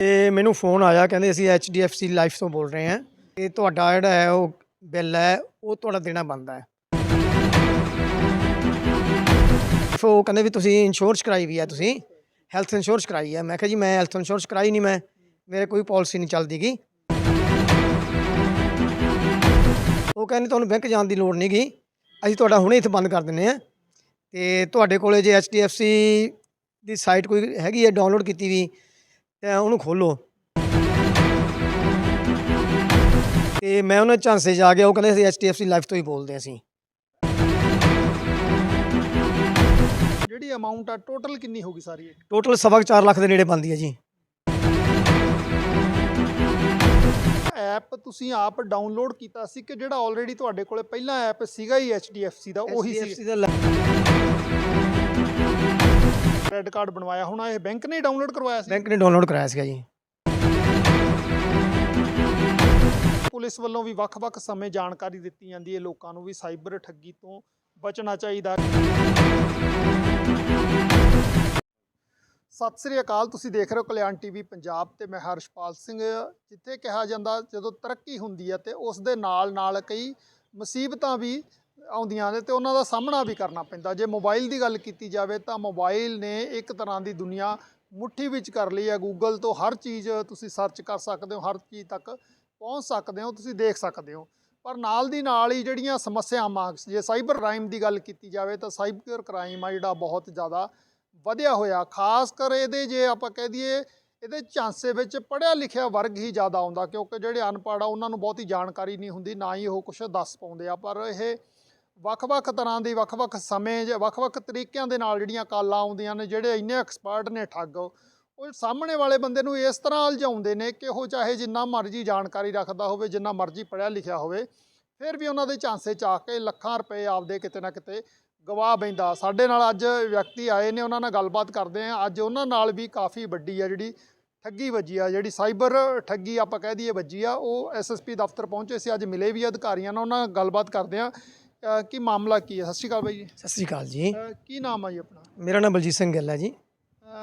ਤੇ ਮੈਨੂੰ ਫੋਨ ਆਇਆ, ਕਹਿੰਦੇ ਅਸੀਂ HDFC ਲਾਈਫ ਤੋਂ ਬੋਲ ਰਹੇ ਹਾਂ। ਤੇ ਤੁਹਾਡਾ ਜਿਹੜਾ ਹੈ ਉਹ ਬਿੱਲ ਹੈ, ਉਹ ਤੁਹਾਡਾ ਦੇਣਾ ਬਣਦਾ ਹੈ। ਫਿਰ ਉਹ ਕਹਿੰਦੇ ਵੀ ਤੁਸੀਂ ਇੰਸ਼ੋਰੈਂਸ ਕਰਾਈ ਵੀ ਹੈ, ਤੁਸੀਂ ਹੈਲਥ ਇੰਸ਼ੋਰੈਂਸ ਕਰਾਈ ਹੈ। ਮੈਂ ਕਿਹਾ ਜੀ, ਮੈਂ ਹੈਲਥ ਇੰਸ਼ੋਰੈਂਸ ਕਰਾਈ ਨਹੀਂ, ਮੈਂ, ਮੇਰੇ ਕੋਈ ਪਾਲਿਸੀ ਨਹੀਂ ਚੱਲਦੀਗੀ ਉਹ ਕਹਿੰਦੇ ਤੁਹਾਨੂੰ ਬੈਂਕ ਜਾਣ ਦੀ ਲੋੜ ਨਹੀਂਗੀ ਅਸੀਂ ਤੁਹਾਡਾ ਹੁਣੇ ਇੱਥੇ ਬੰਦ ਕਰ ਦਿੰਨੇ ਆ ਤੇ ਤੁਹਾਡੇ ਕੋਲੇ ਜੇ HDFC ਦੀ ਸਾਈਟ ਕੋਈ ਹੈਗੀ ਹੈ ਡਾਊਨਲੋਡ ਕੀਤੀ ਵੀ ਤੇ ਉਹਨੂੰ ਖੋਲੋ ਤੇ ਮੈਂ ਉਹਨਾਂ ਝਾਂਸੇ ਜਾ ਗਿਆ ਉਹ ਕਹਿੰਦੇ ਅਸੀਂ HDFC ਲਾਈਫ ਤੋਂ ਹੀ ਬੋਲਦੇ ਅਸੀਂ। ਜਿਹੜੀ ਅਮਾਉਂਟ ਆ ਟੋਟਲ ਕਿੰਨੀ ਹੋਗੀ ਸਾਰੀ ਇਹ? ਟੋਟਲ ਸਵਾ ਕੁ ਚਾਰ ਲੱਖ ਦੇ ਨੇੜੇ ਬਣਦੀ ਹੈ ਜੀ। ਐਪ ਤੁਸੀਂ ਆਪ ਡਾਊਨਲੋਡ ਕੀਤਾ ਸੀ ਕਿ ਜਿਹੜਾ ਆਲਰੇਡੀ ਤੁਹਾਡੇ ਕੋਲੇ ਪਹਿਲਾਂ ਐਪ ਸੀਗਾ ਹੀ HDFC ਦਾ ਉਹੀ ਸੀ? HDFC ਦਾ ਲ- ਕ੍ਰੈਡਿਟ ਕਾਰਡ ਬਣਵਾਇਆ। ਹੁਣ ਇਹ ਬੈਂਕ ਨੇ ਡਾਊਨਲੋਡ ਕਰਵਾਇਆ ਸੀ। ਬੈਂਕ ਨੇ ਡਾਊਨਲੋਡ ਕਰਾਇਆ ਸੀਗਾ ਜੀ। ਪੁਲਿਸ ਵੱਲੋਂ ਵੀ ਵੱਖ-ਵੱਖ ਸਮੇਂ ਜਾਣਕਾਰੀ ਦਿੱਤੀ ਜਾਂਦੀ ਹੈ। ਲੋਕਾਂ ਨੂੰ ਵੀ ਸਾਈਬਰ ਠੱਗੀ ਤੋਂ ਬਚਣਾ ਚਾਹੀਦਾ ਸਤਿ ਸ੍ਰੀ ਅਕਾਲ ਤੁਸੀਂ ਦੇਖ ਰਹੇ ਹੋ ਕਲਿਆਣ ਟੀਵੀ ਪੰਜਾਬ ਤੇ ਮੈਂ ਹਰਸ਼ਪਾਲ ਸਿੰਘ। ਜਿੱਥੇ ਕਿਹਾ ਜਾਂਦਾ ਜਦੋਂ ਤਰੱਕੀ ਹੁੰਦੀ ਹੈ ਤੇ ਉਸ ਦੇ ਨਾਲ ਨਾਲ ਕਈ ਮੁਸੀਬਤਾਂ ਵੀ ਆਉਂਦੀਆਂ ਨੇ ਤੇ ਉਹਨਾਂ ਦਾ ਸਾਹਮਣਾ ਵੀ ਕਰਨਾ ਪੈਂਦਾ। ਜੇ ਮੋਬਾਈਲ ਦੀ ਗੱਲ ਕੀਤੀ ਜਾਵੇ ਤਾਂ ਮੋਬਾਈਲ ਨੇ ਇੱਕ ਤਰ੍ਹਾਂ ਦੀ ਦੁਨੀਆ ਮੁੱਠੀ ਵਿੱਚ ਕਰ ਲਈ ਹੈ। ਗੂਗਲ ਤੋਂ ਹਰ ਚੀਜ਼ ਤੁਸੀਂ ਸਰਚ ਕਰ ਸਕਦੇ ਹੋ, ਹਰ ਚੀਜ਼ ਤੱਕ ਪਹੁੰਚ ਸਕਦੇ ਹੋ, ਤੁਸੀਂ ਦੇਖ ਸਕਦੇ ਹੋ। ਪਰ ਨਾਲ ਦੀ ਨਾਲ ਹੀ ਜਿਹੜੀਆਂ ਸਮੱਸਿਆਵਾਂ, ਜੇ ਸਾਈਬਰ ਕ੍ਰਾਈਮ ਦੀ ਗੱਲ ਕੀਤੀ ਜਾਵੇ ਤਾਂ ਸਾਈਬਰ ਕ੍ਰਾਈਮ ਆ ਜਿਹੜਾ ਬਹੁਤ ਜ਼ਿਆਦਾ ਵਧਿਆ ਹੋਇਆ। ਖਾਸ ਕਰ ਇਹਦੇ ਜੇ ਆਪਾਂ ਕਹਿ ਦਈਏ, ਇਹਦੇ ਝਾਂਸੇ ਵਿੱਚ ਪੜ੍ਹਿਆ ਲਿਖਿਆ ਵਰਗ ਹੀ ਜ਼ਿਆਦਾ ਆਉਂਦਾ ਕਿਉਂਕਿ ਜਿਹੜੇ ਅਨਪੜ੍ਹ ਆ, ਉਹਨਾਂ ਨੂੰ ਬਹੁਤੀ ਜਾਣਕਾਰੀ ਨਹੀਂ ਹੁੰਦੀ, ਨਾ ਹੀ ਉਹ ਕੁਝ ਦੱਸ ਪਾਉਂਦੇ ਆ। ਪਰ ਇਹ ਵੱਖ-ਵੱਖ ਤਰ੍ਹਾਂ ਦੀ, ਵੱਖ-ਵੱਖ ਸਮੇਂ ਜਾਂ ਵੱਖ-ਵੱਖ ਤਰੀਕਿਆਂ ਦੇ ਨਾਲ ਜਿਹੜੀਆਂ ਕਾਲਾਂ ਆਉਂਦੀਆਂ ਨੇ, ਜਿਹੜੇ ਇੰਨੇ ਐਕਸਪਰਟ ਨੇ ਠੱਗ, ਉਹ ਸਾਹਮਣੇ ਵਾਲੇ ਬੰਦੇ ਨੂੰ ਇਸ ਤਰ੍ਹਾਂ ਉਲਝਾਉਂਦੇ ਨੇ ਕਿ ਉਹ ਚਾਹੇ ਜਿੰਨਾ ਮਰਜ਼ੀ ਜਾਣਕਾਰੀ ਰੱਖਦਾ ਹੋਵੇ, ਜਿੰਨਾ ਮਰਜ਼ੀ ਪੜ੍ਹਿਆ ਲਿਖਿਆ ਹੋਵੇ, ਫਿਰ ਵੀ ਉਹਨਾਂ ਦੇ ਝਾਂਸੇ ਚ ਆ ਕੇ ਲੱਖਾਂ ਰੁਪਏ ਆਪਦੇ ਕਿਤੇ ਨਾ ਕਿਤੇ ਗਵਾ ਬੈਂਦਾ। ਸਾਡੇ ਨਾਲ ਅੱਜ ਵਿਅਕਤੀ ਆਏ ਨੇ, ਉਹਨਾਂ ਨਾਲ ਗੱਲਬਾਤ ਕਰਦੇ ਆ ਅੱਜ ਉਹਨਾਂ ਨਾਲ ਵੀ ਕਾਫੀ ਵੱਡੀ ਆ ਜਿਹੜੀ ਠੱਗੀ ਵੱਜੀ ਆ, ਜਿਹੜੀ ਸਾਈਬਰ ਠੱਗੀ ਆਪਾਂ ਕਹਿ ਦਈਏ ਵੱਜੀ ਆ, ਉਹ ਐਸਐਸਪੀ ਦਫ਼ਤਰ ਪਹੁੰਚੇ ਸੀ, ਅੱਜ ਮਿਲੇ ਵੀ ਅਧਿਕਾਰੀਆਂ ਨਾਲ, ਉਹਨਾਂ ਨਾਲ ਗੱਲਬਾਤ ਕਰਦੇ ਆ ਅ, ਕੀ ਮਾਮਲਾ ਕੀ ਹੈ? ਸਤਿ ਸ਼੍ਰੀ ਅਕਾਲ ਬਾਈ ਜੀ। ਸਤਿ ਸ੍ਰੀ ਅਕਾਲ ਜੀ। ਅ, ਕੀ ਨਾਮ ਆ ਜੀ ਆਪਣਾ? ਮੇਰਾ ਨਾਮ ਬਲਜੀਤ ਸਿੰਘ ਗਿੱਲ ਹੈ ਜੀ।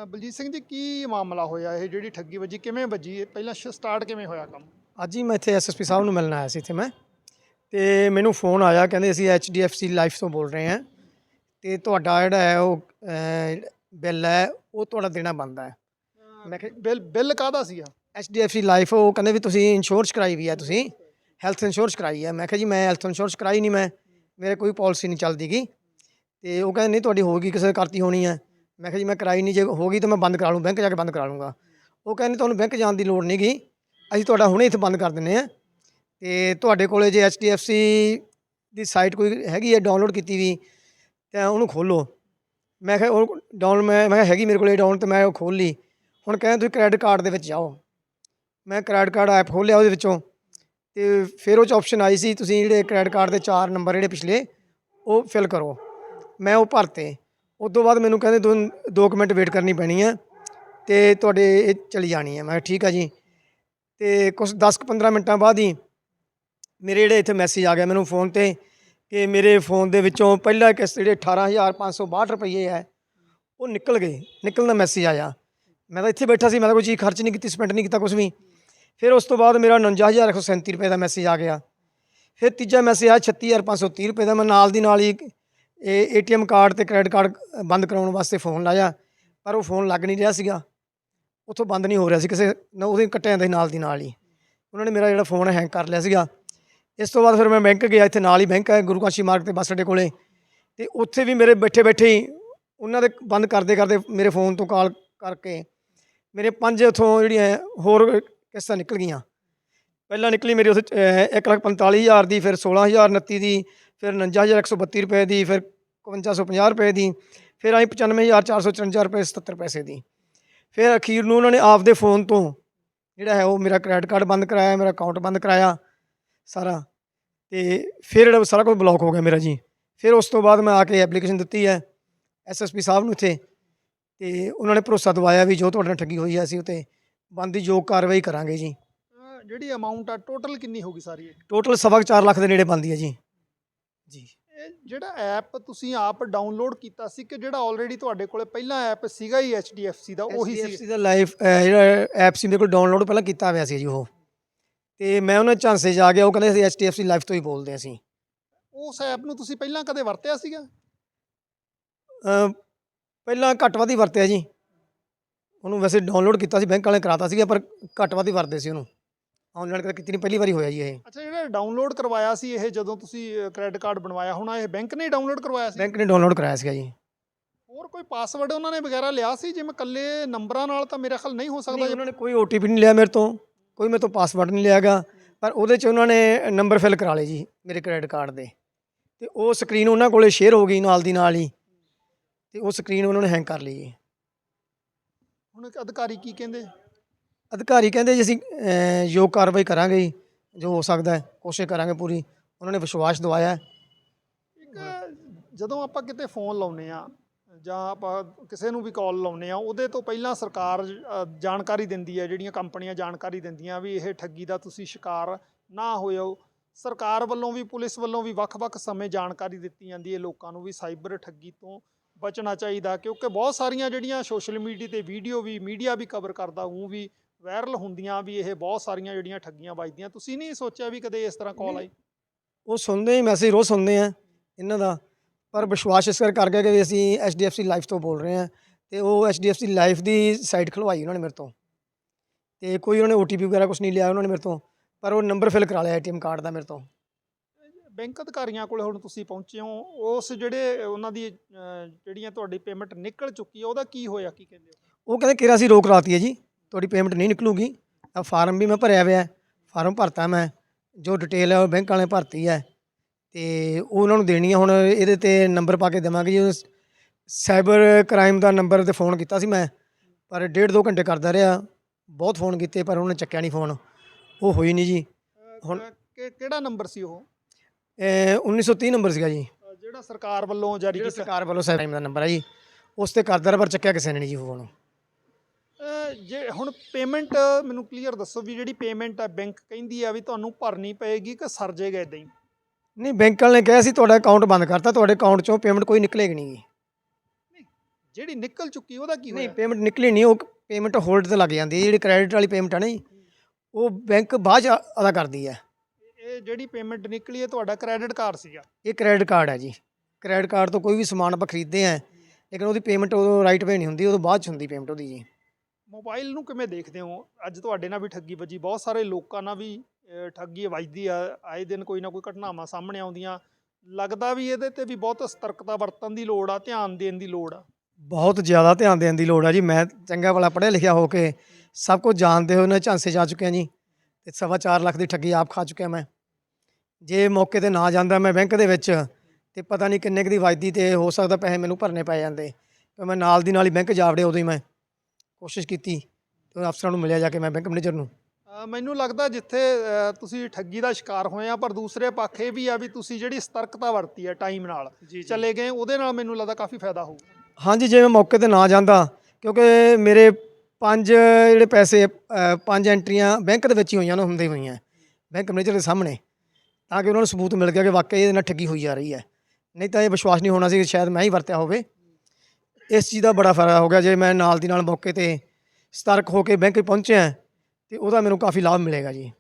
ਅ, ਬਲਜੀਤ ਸਿੰਘ ਜੀ ਕੀ ਮਾਮਲਾ ਹੋਇਆ? ਇਹ ਜਿਹੜੀ ਠੱਗੀ ਵੱਜੀ ਕਿਵੇਂ ਵੱਜੀ? ਇਹ? ਪਹਿਲਾਂ ਸਟਾਰਟ ਕਿਵੇਂ ਹੋਇਆ ਕੰਮ? ਅੱਜ ਹੀ ਮੈਂ ਇੱਥੇ ਐਸਐਸਪੀ ਸਾਹਿਬ ਨੂੰ ਮਿਲਣ ਆਇਆ ਸੀ ਇੱਥੇ ਮੈਂ। ਤੇ ਮੈਨੂੰ ਫੋਨ ਆਇਆ ਕਹਿੰਦੇ ਅਸੀਂ HDFC ਲਾਈਫ ਤੋਂ ਬੋਲ ਰਹੇ ਹਾਂ। ਤੇ ਤੁਹਾਡਾ ਜਿਹੜਾ ਹੈ ਉਹ ਬਿੱਲ ਹੈ ਉਹ ਤੁਹਾਡਾ ਦੇਣਾ ਬਣਦਾ ਹੈ। ਮੈਂ ਕਿਹਾ ਬਿੱਲ ਬਿੱਲ ਕਾਹਦਾ ਸੀਗਾ HDFC ਲਾਈਫ ਉਹ ਕਹਿੰਦੇ ਵੀ ਤੁਸੀਂ ਇੰਸ਼ੋਰੈਂਸ ਕਰਾਈ ਵੀ ਹੈ ਤੁਸੀਂ। ਹੈਲਥ ਇੰਸ਼ੋਰੈਂਸ ਕਰਾਈ ਹੈ। ਮੈਂ ਕਿਹਾ ਜੀ ਮੈਂ ਹੈਲਥ ਇੰਸ਼ੋਰੈਂਸ ਕਰਾਈ ਨਹੀਂ ਮੈਂ। ਮੇਰੇ ਕੋਈ ਪਾਲਿਸੀ ਨਹੀਂ ਚੱਲਦੀ ਚੱਲਦੀਗੀ ਤੇ ਉਹ ਕਹਿੰਦੇ, ਨਹੀਂ, ਤੁਹਾਡੀ ਹੋਗੀ ਕਿਸੇ ਕਰਤੀ ਹੋਣੀ ਹੈ। ਮੈਂ ਕਿਹਾ ਜੀ, ਮੈਂ ਕਰਾਈ ਨਹੀਂ, ਜੇ ਹੋਗੀ ਤਾਂ ਮੈਂ ਬੰਦ ਕਰਾ ਲੂੰ, ਬੈਂਕ ਜਾ ਕੇ ਬੰਦ ਕਰਾ ਲੂੰਗਾ। ਉਹ ਕਹਿੰਦੇ, ਤੁਹਾਨੂੰ ਬੈਂਕ ਜਾਣ ਦੀ ਲੋੜ ਨਹੀਂ ਗੀ। ਅਸੀਂ ਤੁਹਾਡਾ ਹੁਣੇ ਇੱਥੇ ਬੰਦ ਕਰ ਦਿੰਨੇ ਆ ਤੇ ਤੁਹਾਡੇ ਕੋਲੇ ਜੇ HDFC ਦੀ ਸਾਈਟ ਕੋਈ ਹੈਗੀ ਹੈ, ਡਾਊਨਲੋਡ ਕੀਤੀ ਵੀ, ਤਾਂ ਉਹਨੂੰ ਖੋਲੋ ਮੈਂ ਕਿਹਾ, ਉਹ ਡਾਊਨ ਮੈਂ ਮੈਂ ਕਿਹਾ, ਹੈਗੀ ਮੇਰੇ ਕੋਲੇ ਡਾਊਨ, ਤੇ ਮੈਂ ਉਹ ਖੋਲ ਲਈ। ਹੁਣ ਕਹਿੰਦੇ, ਤੁਸੀਂ ਕ੍ਰੈਡਿਟ ਕਾਰਡ ਦੇ ਵਿੱਚ ਜਾਓ। ਮੈਂ ਕ੍ਰੈਡਿਟ ਕਾਰਡ ਐਪ ਖੋਲ੍ਹਿਆ ਉਹਦੇ ਵਿੱਚੋਂ। ਤੇ ਫਿਰ ਉਹ ਚ ਆਪਸ਼ਨ ਆਈ ਸੀ, ਤੁਸੀਂ ਜਿਹੜੇ ਕ੍ਰੈਡਿਟ ਕਾਰਡ ਦੇ ਚਾਰ ਨੰਬਰ ਜਿਹੜੇ ਪਿਛਲੇ, ਉਹ ਫਿਲ ਕਰੋ। ਮੈਂ ਉਹ ਭਰਤੇ। ਉਸ ਤੋਂ ਬਾਅਦ ਮੈਨੂੰ ਕਹਿੰਦੇ ਦੋ ਦੋ ਕੁ ਮਿੰਟ ਵੇਟ ਕਰਨੀ ਪੈਣੀ ਹੈ ਤੇ ਤੁਹਾਡੇ ਇਹ ਚਲੀ ਜਾਣੀ ਹੈ ਮੈਂ ਕਿਹਾ ਠੀਕ ਆ ਜੀ। ਤੇ ਕੁਝ 10 ਕੁ 15 ਮਿੰਟਾਂ ਬਾਅਦ ਹੀ ਮੇਰੇ ਜਿਹੜੇ ਇੱਥੇ ਮੈਸੇਜ ਆ ਗਿਆ ਮੈਨੂੰ ਫੋਨ ਤੇ ਕਿ ਮੇਰੇ ਫੋਨ ਦੇ ਵਿੱਚੋਂ ਪਹਿਲਾ ਕਿਸ਼ਤ ਜਿਹੜੇ 18562 ਰੁਪਏ ਹੈ, ਉਹ ਨਿਕਲ ਗਏ ਨਿਕਲਣ ਦਾ ਮੈਸੇਜ ਆਇਆ। ਮੈਂ ਤਾਂ ਇੱਥੇ ਬੈਠਾ ਸੀ, ਮੈਂ ਤਾਂ ਕੋਈ ਚੀਜ਼ ਖਰਚ ਨਹੀਂ ਕੀਤੀ ਸਪੈਂਡ ਨਹੀਂ ਕੀਤਾ ਕੁਝ ਵੀ। ਫਿਰ ਉਸ ਤੋਂ ਬਾਅਦ ਮੇਰਾ 49137 ਰੁਪਏ ਦਾ ਮੈਸੇਜ ਆ ਗਿਆ। ਫਿਰ ਤੀਜਾ ਮੈਸੇਜ ਆਇਆ 36530 ਰੁਪਏ ਦਾ। ਮੈਂ ਨਾਲ ਦੀ ਨਾਲ ਹੀ ਇਹ ਏਟੀਐਮ ਕਾਰਡ ਤੇ ਕ੍ਰੈਡਿਟ ਕਾਰਡ ਬੰਦ ਕਰਾਉਣ ਵਾਸਤੇ ਫੋਨ ਲਾਇਆ, ਪਰ ਉਹ ਫੋਨ ਲੱਗ ਨਹੀਂ ਰਿਹਾ ਸੀਗਾ। ਉੱਥੋਂ ਬੰਦ ਨਹੀਂ ਹੋ ਰਿਹਾ ਸੀ ਕਿਸੇ, ਨਾ ਉਹਦੇ ਕੱਟਿਆ ਜਾਂਦਾ ਸੀ ਨਾਲ ਦੀ ਨਾਲ ਹੀ। ਉਹਨਾਂ ਨੇ ਮੇਰਾ ਜਿਹੜਾ ਫੋਨ ਹੈਂਗ ਕਰ ਲਿਆ ਸੀਗਾ। ਇਸ ਤੋਂ ਬਾਅਦ ਫਿਰ ਮੈਂ ਬੈਂਕ ਗਿਆ, ਇੱਥੇ ਨਾਲ ਹੀ ਬੈਂਕ ਹੈ, ਗੁਰੂ ਕਾਸ਼ੀ ਮਾਰਗ ਤੇ ਬੱਸ ਅੱਡੇ ਕੋਲੇ। ਤੇ ਉੱਥੇ ਵੀ ਮੇਰੇ ਬੈਠੇ ਬੈਠੇ ਹੀ ਉਹਨਾਂ ਦੇ ਬੰਦ ਕਰਦੇ ਕਰਦੇ ਮੇਰੇ ਫੋਨ ਤੋਂ ਕਾਲ ਕਰਕੇ ਮੇਰੇ ਪੰਜ ਉੱਥੋਂ ਜਿਹੜੀਆਂ ਹੋਰ ਕਿਸ਼ਤਾਂ ਨਿਕਲ ਗਈਆਂ। ਪਹਿਲਾਂ ਨਿਕਲੀ ਮੇਰੀ ਉਸ ਇੱਕ ਲੱਖ ਪੰਤਾਲੀ ਹਜ਼ਾਰ ਦੀ, ਫਿਰ 16029 ਦੀ, ਫਿਰ 49132 ਰੁਪਏ ਦੀ, ਫਿਰ 5550 ਰੁਪਏ ਦੀ, ਫਿਰ ਆਈ 95454 ਰੁਪਏ 77 ਪੈਸੇ ਦੀ। ਫਿਰ ਅਖੀਰ ਨੂੰ ਉਹਨਾਂ ਨੇ ਆਪਦੇ ਫੋਨ ਤੋਂ ਜਿਹੜਾ ਹੈ ਉਹ ਮੇਰਾ ਕ੍ਰੈਡਿਟ ਕਾਰਡ ਬੰਦ ਕਰਾਇਆ, ਮੇਰਾ ਅਕਾਊਂਟ ਬੰਦ ਕਰਾਇਆ ਸਾਰਾ। ਤੇ ਫਿਰ ਜਿਹੜਾ ਸਾਰਾ ਕੁਝ ਬਲੌਕ ਹੋ ਗਿਆ ਮੇਰਾ ਜੀ। ਫਿਰ ਉਸ ਤੋਂ ਬਾਅਦ ਮੈਂ ਆ ਕੇ ਐਪਲੀਕੇਸ਼ਨ ਦਿੱਤੀ ਹੈ ਐਸਐਸਪੀ ਸਾਹਿਬ ਨੂੰ ਇੱਥੇ। ਤੇ ਉਹਨਾਂ ਨੇ ਭਰੋਸਾ ਦਵਾਇਆ ਵੀ ਜੋ ਤੁਹਾਡੇ ਨਾਲ ਠੱਗੀ ਹੋਈ ਹੈ ਅਸੀਂ ਉਤੇ ਬੰਦੀ ਯੋਗ ਕਾਰਵਾਈ ਕਰਾਂਗੇ ਜੀ। ਜਿਹੜੀ ਅਮਾਉਂਟ ਆ ਟੋਟਲ ਕਿੰਨੀ ਹੋਗੀ ਸਾਰੀ ਇਹ? ਟੋਟਲ ਸਵਾ ਕੁ ਚਾਰ ਲੱਖ ਦੇ ਨੇੜੇ ਬਣਦੀ ਹੈ ਜੀ। ਜੀ। ਇਹ ਜਿਹੜਾ ਐਪ ਤੁਸੀਂ ਆਪ ਡਾਊਨਲੋਡ ਕੀਤਾ ਸੀ ਕਿ ਜਿਹੜਾ ਆਲਰੇਡੀ ਤੁਹਾਡੇ ਕੋਲੇ ਪਹਿਲਾਂ ਐਪ ਸੀਗਾ ਹੀ HDFC ਦਾ ਉਹੀ ਸੀ? HDFC ਦਾ ਲਾਈਵ ਜਿਹੜਾ ਐਪ ਸੀ ਮੇਰੇ ਕੋਲ ਡਾਊਨਲੋਡ ਪਹਿਲਾਂ ਕੀਤਾ ਹੋਇਆ ਸੀ ਜੀ ਉਹ। ਤੇ ਮੈਂ ਉਹਨਾਂ ਝਾਂਸੇ ਜਾ ਗਿਆ ਉਹ ਕਹਿੰਦੇ ਅਸੀਂ HDFC ਲਾਈਵ ਤੋਂ ਹੀ ਬੋਲਦੇ ਹਾਂ ਅਸੀਂ। ਉਸ ਐਪ ਨੂੰ ਤੁਸੀਂ ਪਹਿਲਾਂ ਕਦੇ ਵਰਤਿਆ ਸੀਗਾ? ਅਮ ਪਹਿਲਾਂ ਘੱਟ ਵੱਧ ਹੀ ਵਰਤਿਆ ਜੀ। ਉਹਨੂੰ ਵੈਸੇ ਡਾਊਨਲੋਡ ਕੀਤਾ ਸੀ ਬੈਂਕ ਵਾਲੇ ਕਰਾਤਾ ਸੀਗਾ ਪਰ ਘੱਟ ਵੱਧ ਹੀ ਵਰਤਦੇ ਸੀ ਉਹਨੂੰ। ਆਨਲਾਈਨ ਕਦੇ ਕੀਤੀ ਨਹੀਂ ਪਹਿਲੀ ਵਾਰੀ ਹੋਇਆ ਜੀ ਇਹ। ਅੱਛਾ ਜਿਹੜਾ ਡਾਊਨਲੋਡ ਕਰਵਾਇਆ ਸੀ ਇਹ ਜਦੋਂ ਤੁਸੀਂ ਕ੍ਰੈਡਿਟ ਕਾਰਡ ਬਣਵਾਇਆ ਹੋਣਾ ਇਹ ਬੈਂਕ ਨੇ ਡਾਊਨਲੋਡ ਕਰਵਾਇਆ ਸੀ? ਬੈਂਕ ਨੇ ਡਾਊਨਲੋਡ ਕਰਾਇਆ ਸੀਗਾ ਜੀ। ਹੋਰ ਕੋਈ ਪਾਸਵਰਡ ਉਹਨਾਂ ਨੇ ਵਗੈਰਾ ਲਿਆ ਸੀ? ਜਿਵੇਂ ਕੱਲੇ ਨੰਬਰਾਂ ਨਾਲ ਤਾਂ ਮੇਰੇ ਖਿਆਲ ਨਹੀਂ ਹੋ ਸਕਦਾ ਉਹਨਾਂ ਨੇ ਕੋਈ OTP ਨਹੀਂ ਲਿਆ ਮੇਰੇ ਤੋਂ ਕੋਈ ਮੇਰੇ ਤੋਂ ਪਾਸਵਰਡ ਨਹੀਂ ਲਿਆਗਾ। ਪਰ ਉਹਦੇ 'ਚ ਉਹਨਾਂ ਨੇ ਨੰਬਰ ਫਿਲ ਕਰਾ ਲਏ ਜੀ ਮੇਰੇ ਕ੍ਰੈਡਿਟ ਕਾਰਡ ਦੇ। ਤੇ ਉਹ ਸਕਰੀਨ ਉਹਨਾਂ ਕੋਲੇ ਸ਼ੇਅਰ ਹੋ ਗਈ ਨਾਲ ਦੀ ਨਾਲ ਹੀ। ਤੇ ਉਹ ਸਕਰੀਨ ਉਹਨਾਂ ਨੇ ਹੈਂਗ ਕਰ ਲਈ ਜੀ। ਹੁਣ ਅਧਿਕਾਰੀ ਕੀ ਕਹਿੰਦੇ? ਅਧਿਕਾਰੀ ਕਹਿੰਦੇ ਜੀ ਅਸੀਂ ਅਹ, ਯੋਗ ਕਾਰਵਾਈ ਕਰਾਂਗੇ ਜੀ ਜੋ ਹੋ ਸਕਦਾ ਹੈ ਕੋਸ਼ਿਸ਼ ਕਰਾਂਗੇ ਪੂਰੀ। ਉਹਨਾਂ ਨੇ ਵਿਸ਼ਵਾਸ ਦਵਾਇਆ ਹੈ। ਇੱਕ ਜਦੋਂ ਆਪਾਂ ਕਿਤੇ ਫੋਨ ਲਾਉਨੇ ਆ ਜਾਂ ਆਪਾਂ ਕਿਸੇ ਨੂੰ ਵੀ ਕਾਲ ਲਾਉਨੇ ਆ ਉਹਦੇ ਤੋਂ ਪਹਿਲਾਂ ਸਰਕਾਰ ਅ, ਜਾਣਕਾਰੀ ਦਿੰਦੀ ਹੈ ਜਿਹੜੀਆਂ ਕੰਪਨੀਆਂ ਜਾਣਕਾਰੀ ਦਿੰਦੀਆਂ ਵੀ ਇਹ ਠੱਗੀ ਦਾ ਤੁਸੀਂ ਸ਼ਿਕਾਰ ਨਾ ਹੋਇਓ। ਸਰਕਾਰ ਵੱਲੋਂ ਵੀ ਪੁਲਿਸ ਵੱਲੋਂ ਵੀ ਵੱਖ-ਵੱਖ ਸਮੇਂ ਜਾਣਕਾਰੀ ਦਿੱਤੀ ਜਾਂਦੀ ਹੈ ਲੋਕਾਂ ਨੂੰ ਵੀ ਸਾਈਬਰ ਠੱਗੀ ਤੋਂ ਬਚਣਾ ਚਾਹੀਦਾ ਕਿਉਂਕਿ ਬਹੁਤ ਸਾਰੀਆਂ ਜਿਹੜੀਆਂ ਸੋਸ਼ਲ ਮੀਡੀਆ ਤੇ ਵੀਡੀਓ ਵੀ ਮੀਡੀਆ ਵੀ ਕਵਰ ਕਰਦਾ ਉਹ ਵੀ ਵਾਇਰਲ ਹੁੰਦੀਆਂ ਵੀ ਇਹ ਬਹੁਤ ਸਾਰੀਆਂ ਜਿਹੜੀਆਂ ਠੱਗੀਆਂ ਵੱਜਦੀਆਂ। ਤੁਸੀਂ ਨਹੀਂ ਸੋਚਿਆ ਵੀ ਕਦੇ ਇਸ ਤਰ੍ਹਾਂ ਕਾਲ ਆਈ? ਉਹ ਸੁਣਦੇ ਹੀ ਮੈਸੇਜ ਰੋਜ਼ ਸੁਣਦੇ ਆ ਇਹਨਾਂ ਦਾ। ਪਰ ਵਿਸ਼ਵਾਸ ਇਸ ਕਰ ਕਰ ਗਿਆ ਕਿ ਵੀ ਅਸੀਂ HDFC ਲਾਈਫ ਤੋਂ ਬੋਲ ਰਹੇ ਹਾਂ ਤੇ ਉਹ HDFC ਲਾਈਫ ਦੀ ਸਾਈਟ ਖਲਵਾਈ ਉਹਨਾਂ ਨੇ ਮੇਰੇ ਤੋਂ। ਤੇ ਕੋਈ ਉਹਨਾਂ ਨੇ OTP ਵਗੈਰਾ ਕੁਝ ਨਹੀਂ ਲਿਆ ਉਹਨਾਂ ਨੇ ਮੇਰੇ ਤੋਂ ਪਰ ਉਹ ਨੰਬਰ ਫਿਲ ਕਰਾ ਲਿਆ ATM ਕਾਰਡ ਦਾ ਮੇਰੇ ਤੋਂ। ਬੈਂਕ ਅਧਿਕਾਰੀਆਂ ਕੋਲੇ ਹੁਣ ਤੁਸੀਂ ਪਹੁੰਚੇ ਹੋ ਉਸ ਜਿਹੜੇ ਉਹਨਾਂ ਦੀ ਅਹ, ਜਿਹੜੀਆਂ ਤੁਹਾਡੀ ਪੇਮੈਂਟ ਨਿਕਲ ਚੁੱਕੀ ਹੈ ਉਹਦਾ ਕੀ ਹੋਇਆ ਕੀ ਕਹਿੰਦੇ ਹੋ? ਉਹ ਕਹਿੰਦੇ ਕਿਰਾ ਅਸੀਂ ਰੋਕ ਰਾਤੀ ਹੈ ਜੀ ਤੁਹਾਡੀ ਪੇਮੈਂਟ ਨਹੀਂ ਨਿਕਲੂਗੀ। ਆ ਫਾਰਮ ਵੀ ਮੈਂ ਭਰਿਆ ਹੋਇਆ ਹੈ, ਫਾਰਮ ਭਰਤਾ ਮੈਂ ਜੋ ਡਿਟੇਲ ਹੈ ਉਹ ਬੈਂਕ ਵਾਲੇ ਨੇ ਭਰਤੀ ਹੈ। ਤੇ ਉਹ ਉਹਨਾਂ ਨੂੰ ਦੇਣੀ ਹੈ ਹੁਣ ਇਹਦੇ ਤੇ ਨੰਬਰ ਪਾ ਕੇ ਦੇਵਾਂਗੇ ਜੀ ਸਾਈਬਰ ਕ੍ਰਾਈਮ ਦਾ ਨੰਬਰ ਤੇ ਫੋਨ ਕੀਤਾ ਸੀ ਮੈਂ ਪਰ ਡੇਢ ਦੋ ਘੰਟੇ ਕਰਦਾ ਰਿਹਾ ਬਹੁਤ ਫੋਨ ਕੀਤੇ ਪਰ ਉਹਨੇ ਚੱਕਿਆ ਨਹੀਂ ਫੋਨ ਉਹ ਹੋਈ ਨਹੀਂ ਜੀ। ਹੁਣ- ਅਹ, ਕਿ- ਕਿਹੜਾ ਨੰਬਰ ਸੀ ਉਹ? ਇਹ 1930 ਨੰਬਰ ਸੀਗਾ ਜੀ। ਜਿਹੜਾ ਸਰਕਾਰ ਵੱਲੋਂ ਜਾਰੀ ਜਿਹੜਾ ਕੀਤਾ ਸਰਕਾਰ ਵੱਲੋਂ ਕ੍ਰਾਈਮ ਦਾ ਨੰਬਰ ਹੈ ਜੀ ਉਸ ਤੇ ਕਰਦਾ ਪਰ ਚੱਕਿਆ ਕਿਸੇ ਨੇ ਨਹੀਂ ਜੀ ਫੋਨ ਅਹ, ਜੇ ਹੁਣ ਪੇਮੈਂਟ ਮੈਨੂੰ ਕਲੀਅਰ ਦੱਸੋ ਵੀ ਜਿਹੜੀ ਪੇਮੈਂਟ ਹੈ ਬੈਂਕ ਕਹਿੰਦੀ ਆ ਵੀ ਤੁਹਾਨੂੰ ਭਰਨੀ ਪਏਗੀ ਕਿ ਸਰ ਜਾਏਗਾ ਇਦਾਂ ਹੀ? ਨਹੀਂ ਬੈਂਕ ਵਾਲੇ ਨੇ ਕਿਹਾ ਸੀ ਤੁਹਾਡਾ ਅਕਾਊਂਟ ਬੰਦ ਕਰਤਾ ਤੁਹਾਡੇ ਅਕਾਊਂਟ ਚੋਂ ਪੇਮੈਂਟ ਕੋਈ ਨਿਕਲੇਗੀ ਨਹੀਂ ਜੀ। ਜਿਹੜੀ ਨਿਕਲ ਚੁੱਕੀ ਉਹਦਾ ਕੀ ਨਹੀਂ ਹੋਇਆ? ਪੇਮੈਂਟ ਨਿਕਲੀ ਨਹੀਂ ਉਹ ਪੇਮੈਂਟ ਹੋਲਡ ਤੇ ਲੱਗ ਜਾਂਦੀ ਹੈ ਜਿਹੜੀ ਕ੍ਰੈਡਿਟ ਵਾਲੀ ਪੇਮੈਂਟ ਆ ਨਹੀਂ ਉਹ ਬੈਂਕ ਬਾਅਦ 'ਚ ਅਦਾ ਕਰਦੀ ਹੈ ਇਹ ਜਿਹੜੀ ਪੇਮੈਂਟ ਨਿਕਲੀ ਹੈ ਤੁਹਾਡਾ ਕ੍ਰੈਡਿਟ ਕਾਰਡ ਸੀਗਾ। ਇਹ ਕ੍ਰੈਡਿਟ ਕਾਰਡ ਹੈ ਜੀ। ਕ੍ਰੈਡਿਟ ਕਾਰਡ ਤੋਂ ਕੋਈ ਵੀ ਸਮਾਨ ਆਪਾਂ ਖਰੀਦਦੇ ਆ ਲੇਕਿਨ ਉਹਦੀ ਪੇਮੈਂਟ ਉਦੋਂ ਰਾਈਟ ਵੇ ਨਹੀਂ ਹੁੰਦੀ ਉਦੋਂ ਬਾਅਦ 'ਚ ਹੁੰਦੀ ਪੇਮੈਂਟ ਉਹਦੀ ਜੀ। ਮੋਬਾਈਲ ਨੂੰ ਕਿਵੇਂ ਦੇਖਦੇ ਹੋ? ਅੱਜ ਤੁਹਾਡੇ ਨਾਲ ਵੀ ਠੱਗੀ ਵੱਜੀ ਬਹੁਤ ਸਾਰੇ ਲੋਕਾਂ ਨਾਲ ਵੀ ਅਹ, ਠੱਗੀ ਵੱਜਦੀ ਆ। ਆਏ ਦਿਨ ਕੋਈ ਨਾ ਕੋਈ ਘਟਨਾਵਾਂ ਸਾਹਮਣੇ ਆਉਂਦੀਆਂ। ਲੱਗਦਾ ਵੀ ਇਹਦੇ ਤੇ ਵੀ ਬਹੁਤ ਸਤਰਕਤਾ ਵਰਤਣ ਦੀ ਲੋੜ ਆ ਧਿਆਨ ਦੇਣ ਦੀ ਲੋੜ ਆ। ਬਹੁਤ ਜ਼ਿਆਦਾ ਧਿਆਨ ਦੇਣ ਦੀ ਲੋੜ ਹੈ ਜੀ। ਮੈਂ ਚੰਗਾ ਵਾਲਾ ਪੜ੍ਹਿਆ ਲਿਖਿਆ ਹੋ ਕੇ ਸਭ ਕੁਝ ਜਾਣਦੇ ਹੋਏ ਨਾ ਝਾਂਸੇ ਜਾ ਚੁੱਕਿਆ ਜੀ। ਤੇ ਸਵਾ ਚਾਰ ਲੱਖ ਦੀ ਠੱਗੀ ਆਪ ਖਾ ਚੁੱਕਿਆ ਮੈਂ। ਜੇ ਮੌਕੇ ਤੇ ਨਾ ਜਾਂਦਾ ਮੈਂ ਬੈਂਕ ਦੇ ਵਿੱਚ ਤੇ ਪਤਾ ਨਹੀਂ ਕਿੰਨੇ ਕੁ ਦੀ ਵੱਜਦੀ ਤੇ ਹੋ ਸਕਦਾ ਪੈਸੇ ਮੈਨੂੰ ਭਰਨੇ ਪੈ ਜਾਂਦੇ। ਤੇ ਮੈਂ ਨਾਲ ਦੀ ਨਾਲ ਹੀ ਬੈਂਕ ਜਾ ਵੜਿਆ ਉਦੋਂ ਹੀ ਮੈਂ ਕੋਸ਼ਿਸ਼ ਕੀਤੀ ਤੇ ਅਫਸਰਾਂ ਨੂੰ ਮਿਲਿਆ ਜਾ ਕੇ ਮੈਂ ਬੈਂਕ ਮੈਨੇਜਰ ਨੂੰ। ਮੈਨੂੰ ਲੱਗਦਾ ਜਿੱਥੇ ਤੁਸੀਂ ਠੱਗੀ ਦਾ ਸ਼ਿਕਾਰ ਹੋਏ ਆ ਪਰ ਦੂਸਰੇ ਪੱਖ ਇਹ ਵੀ ਆ ਵੀ ਤੁਸੀਂ ਜਿਹੜੀ ਸਤਰਕਤਾ ਵਰਤੀ ਆ ਟਾਈਮ ਨਾਲ ਚਲੇ ਗਏ ਉਹਦੇ ਨਾਲ ਮੈਨੂੰ ਲੱਗਦਾ ਕਾਫੀ ਫਾਇਦਾ ਹੋਊ। ਹਾਂਜੀ ਜੇ ਮੈਂ ਮੌਕੇ ਤੇ ਨਾ ਜਾਂਦਾ ਕਿਉਂਕਿ ਮੇਰੇ ਪੰਜ ਜਿਹੜੇ ਪੈਸੇ ਅ, ਪੰਜ ਐਂਟਰੀਆਂ ਬੈਂਕ ਦੇ ਵਿੱਚ ਹੀ ਹੋਈਆਂ ਨੇ ਹੁੰਦੇ ਹੋਈਆਂ। ਬੈਂਕ ਮੈਨੇਜਰ ਦੇ ਸਾਹਮਣੇ। ਤਾਂ ਕਿ ਉਹਨਾਂ ਨੂੰ ਸਬੂਤ ਮਿਲ ਗਿਆ ਕਿ ਵਾਕਈ ਇਹਦੇ ਨਾਲ ਠੱਗੀ ਹੋਈ ਜਾ ਰਹੀ ਹੈ। ਨਹੀਂ ਤਾਂ ਇਹ ਵਿਸ਼ਵਾਸ ਨਹੀਂ ਹੋਣਾ ਸੀ ਕਿ ਸ਼ਾਇਦ ਮੈਂ ਹੀ ਵਰਤਿਆ ਹੋਵੇ। ਇਸ ਚੀਜ਼ ਦਾ ਬੜਾ ਫਾਇਦਾ ਹੋ ਗਿਆ ਜੇ ਮੈਂ ਨਾਲ ਦੀ ਨਾਲ ਮੌਕੇ ਤੇ ਸਤਰਕ ਹੋ ਕੇ ਬੈਂਕ ਪਹੁੰਚਿਆ ਤੇ ਉਹਦਾ ਮੈਨੂੰ ਕਾਫੀ ਲਾਭ ਮਿਲੇਗਾ ਜੀ।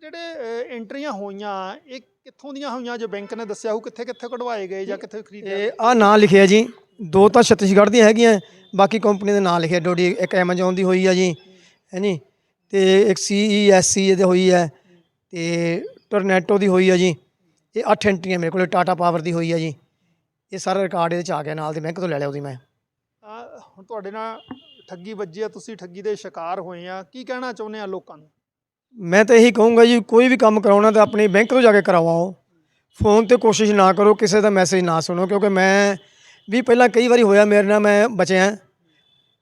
ਜਿਹੜੇ ਐਂਟਰੀਆਂ ਹੋਈਆਂ ਇਹ ਕਿੱਥੋਂ ਦੀਆਂ ਹੋਈਆਂ ਜੋ ਬੈਂਕ ਨੇ ਦੱਸਿਆ ਹੋ ਕਿੱਥੇ ਕਿੱਥੇ ਕਢਵਾਏ ਗਏ ਜਾਂ ਕਿੱਥੇ ਖਰੀਦਿਆ? ਇਹ ਆ ਨਾਂ ਲਿਖਿਆ ਜੀ। ਦੋ ਤਾਂ ਛੱਤੀਸਗੜ੍ਹ ਦੀਆਂ ਹੈਗੀਆਂ ਬਾਕੀ ਕੰਪਨੀ ਦੇ ਨਾਂ ਲਿਖਿਆ। ਡੋਡੀ ਇੱਕ ਐਮਾਜ਼ੋਨ ਦੀ ਹੋਈ ਆ ਜੀ ਹੈਨੀ ਤੇ ਇੱਕ ਸੀਈਐਸਸੀ ਦੇ ਹੋਈ ਹੈ ਤੇ ਟੋਰਨੈਟੋ ਦੀ ਹੋਈ ਆ ਜੀ। ਇਹ ਅੱਠ ਐਂਟਰੀਆਂ ਮੇਰੇ ਕੋਲ ਟਾਟਾ ਪਾਵਰ ਦੀ ਹੋਈ ਆ ਜੀ। ਇਹ ਸਾਰਾ ਰਿਕਾਰਡ ਇਹਦੇ ਚ ਆ ਗਿਆ ਨਾਲ ਦੇ ਬੈਂਕ ਤੋਂ ਲੈ ਲਿਆ ਉਹਦੀ ਮੈਂ? ਤਾਂ ਹੁਣ ਤੁਹਾਡੇ ਨਾਲ ਠੱਗੀ ਵੱਜੀ ਆ ਤੁਸੀਂ ਠੱਗੀ ਦੇ ਸ਼ਿਕਾਰ ਹੋਏ ਆ। ਕੀ ਕਹਿਣਾ ਚਾਹੁੰਦੇ ਆ ਲੋਕਾਂ ਨੂੰ? ਮੈਂ ਤਾਂ ਇਹੀ ਕਹੂੰਗਾ ਜੀ ਕੋਈ ਵੀ ਕੰਮ ਕਰਾਉਣਾ ਤਾਂ ਆਪਣੇ ਬੈਂਕ ਤੋਂ ਜਾ ਕੇ ਕਰਵਾਓ। ਫੋਨ ਤੇ ਕੋਸ਼ਿਸ਼ ਨਾ ਕਰੋ ਕਿਸੇ ਦਾ ਮੈਸੇਜ ਨਾ ਸੁਣੋ ਕਿਉਂਕਿ ਮੈਂ ਵੀ ਪਹਿਲਾਂ ਕਈ ਵਾਰੀ ਹੋਇਆ ਮੇਰੇ ਨਾਲ ਮੈਂ ਬਚਿਆ।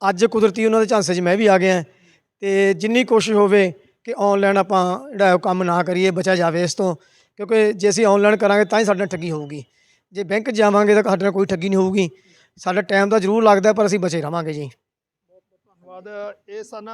ਅੱਜ ਕੁਦਰਤੀ ਉਹਨਾਂ ਦੇ ਝਾਂਸੇ 'ਚ ਮੈਂ ਵੀ ਆ ਗਿਆ। ਤੇ ਜਿੰਨੀ ਕੋਸ਼ਿਸ਼ ਹੋਵੇ ਕਿ ਆਨਲਾਈਨ ਆਪਾਂ ਜਿਹੜਾ ਉਹ ਕੰਮ ਨਾ ਕਰੀਏ ਬਚਿਆ ਜਾਵੇ ਇਸ ਤੋਂ। ਕਿਉਂਕਿ ਜੇ ਅਸੀਂ ਆਨਲਾਈਨ ਕਰਾਂਗੇ ਤਾਂ ਹੀ ਸਾਡੇ ਨਾਲ ਠੱਗੀ ਹੋਊਗੀ। ਜੇ ਬੈਂਕ ਜਾਵਾਂਗੇ ਤਾਂ ਸਾਡੇ ਨਾਲ ਕੋਈ ਠੱਗੀ ਨਹੀਂ ਹੋਊਗੀ। ਸਾਡਾ ਟਾਈਮ ਤਾਂ ਜ਼ਰੂਰ ਲੱਗਦਾ ਪਰ ਅਸੀਂ ਬਚੇ ਰਵਾਂਗੇ ਜੀ। ਧੰਨਵਾਦ ਇਹ ਸਨ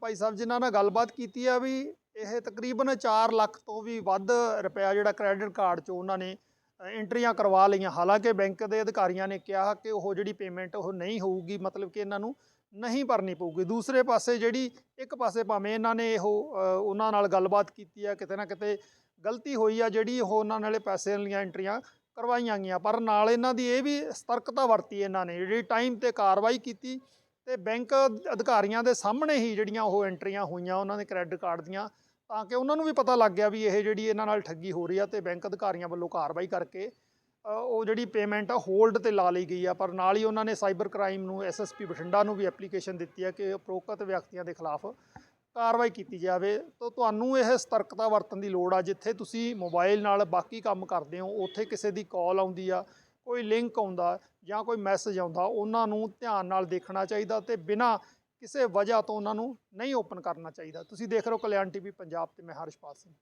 ਭਾਈ ਸਾਹਿਬ ਜਿਨ੍ਹਾਂ ਨਾਲ ਗੱਲਬਾਤ ਕੀਤੀ ਆ ਵੀ ਇਹ ਤਕਰੀਬਨ 4 ਲੱਖ ਤੋਂ ਵੀ ਵੱਧ ਰੁਪਇਆ ਜਿਹੜਾ ਕ੍ਰੈਡਿਟ ਕਾਰਡ ਚੋਂ ਉਹਨਾਂ ਨੇ ਅ, ਐਂਟਰੀਆਂ ਕਰਵਾ ਲਈਆਂ। ਹਾਲਾਂਕਿ ਬੈਂਕ ਦੇ ਅਧਿਕਾਰੀਆਂ ਨੇ ਕਿਹਾ ਕਿ ਉਹ ਜਿਹੜੀ ਪੇਮੈਂਟ ਉਹ ਨਹੀਂ ਹੋਊਗੀ। ਮਤਲਬ ਕਿ ਇਹਨਾਂ ਨੂੰ ਨਹੀਂ ਭਰਨੀ ਪਊਗੀ। ਦੂਸਰੇ ਪਾਸੇ ਜਿਹੜੀ ਇੱਕ ਪਾਸੇ ਭਾਵੇਂ ਇਹਨਾਂ ਨੇ ਇਹੋ ਉਹਨਾਂ ਨਾਲ ਗੱਲਬਾਤ ਕੀਤੀ ਆ, ਕਿਤੇ ਨਾ ਕਿਤੇ ਗਲਤੀ ਹੋਈ ਆ, ਜਿਹੜੀ ਉਹ ਉਹਨਾਂ ਨਾਲੇ ਪੈਸੇ ਵਾਲੀਆਂ ਐਂਟਰੀਆਂ ਕਰਵਾਈਆਂ ਗਈਆਂ। ਪਰ ਨਾਲ ਇਹਨਾਂ ਦੀ ਇਹ ਵੀ ਸਤਰਕਤਾ ਵਰਤੀ ਇਹਨਾਂ ਨੇ, ਜਿਹੜੀ ਟਾਈਮ ਤੇ ਕਾਰਵਾਈ ਕੀਤੀ ਤੇ ਬੈਂਕ ਅਧਿਕਾਰੀਆਂ ਦੇ ਸਾਹਮਣੇ ਹੀ ਜਿਹੜੀਆਂ ਉਹ ਐਂਟਰੀਆਂ ਹੋਈਆਂ ਉਹਨਾਂ ਦੇ ਕ੍ਰੈਡਿਟ ਕਾਰਡ ਦੀਆਂ, ਤਾਂ ਕਿ ਉਹਨਾਂ ਨੂੰ ਵੀ ਪਤਾ ਲੱਗ ਗਿਆ ਵੀ ਇਹ ਜਿਹੜੀ ਇਹਨਾਂ ਨਾਲ ਠੱਗੀ ਹੋ ਰਹੀ ਆ ਤੇ ਬੈਂਕ ਅਧਿਕਾਰੀਆਂ ਵੱਲੋਂ ਕਾਰਵਾਈ ਕਰਕੇ ਉਹ ਜਿਹੜੀ ਪੇਮੈਂਟ ਆ ਹੋਲਡ ਤੇ ਲਾ ਲਈ ਗਈ ਆ, ਪਰ ਨਾਲ ਹੀ ਉਹਨਾਂ ਨੇ ਸਾਈਬਰ ਕ੍ਰਾਈਮ ਨੂੰ ਐਸਐਸਪੀ ਬਠਿੰਡਾ ਨੂੰ ਵੀ ਐਪਲੀਕੇਸ਼ਨ ਦਿੱਤੀ ਆ ਕਿ ਉਪਰੋਕਤ ਵਿਅਕਤੀਆਂ ਦੇ ਖਿਲਾਫ ਕਾਰਵਾਈ ਕੀਤੀ ਜਾਵੇ। ਤਾਂ, ਤੁਹਾਨੂੰ ਇਹ ਸਤਰਕਤਾ ਵਰਤਣ ਦੀ ਲੋੜ ਆ, ਜਿੱਥੇ ਤੁਸੀਂ ਮੋਬਾਈਲ ਨਾਲ ਬਾਕੀ ਕੰਮ ਕਰਦੇ ਹੋ, ਉੱਥੇ ਕਿਸੇ ਦੀ ਕਾਲ ਆਉਂਦੀ ਆ, ਕੋਈ ਲਿੰਕ ਆਉਂਦਾ ਜਾਂ ਕੋਈ ਮੈਸੇਜ ਆਉਂਦਾ, ਉਹਨਾਂ ਨੂੰ ਧਿਆਨ ਨਾਲ ਦੇਖਣਾ ਚਾਹੀਦਾ ਤੇ ਬਿਨਾਂ ਕਿਸੇ ਵਜ੍ਹਾ ਤੋਂ ਉਹਨਾਂ ਨੂੰ ਨਹੀਂ ਓਪਨ ਕਰਨਾ ਚਾਹੀਦਾ। ਤੁਸੀਂ ਦੇਖ ਰਹੇ ਹੋ ਕਲਿਆਣ ਟੀਵੀ ਪੰਜਾਬ ਤੇ ਮੈਂ ਹਰਸ਼ਪਾਲ ਸਿੰਘ।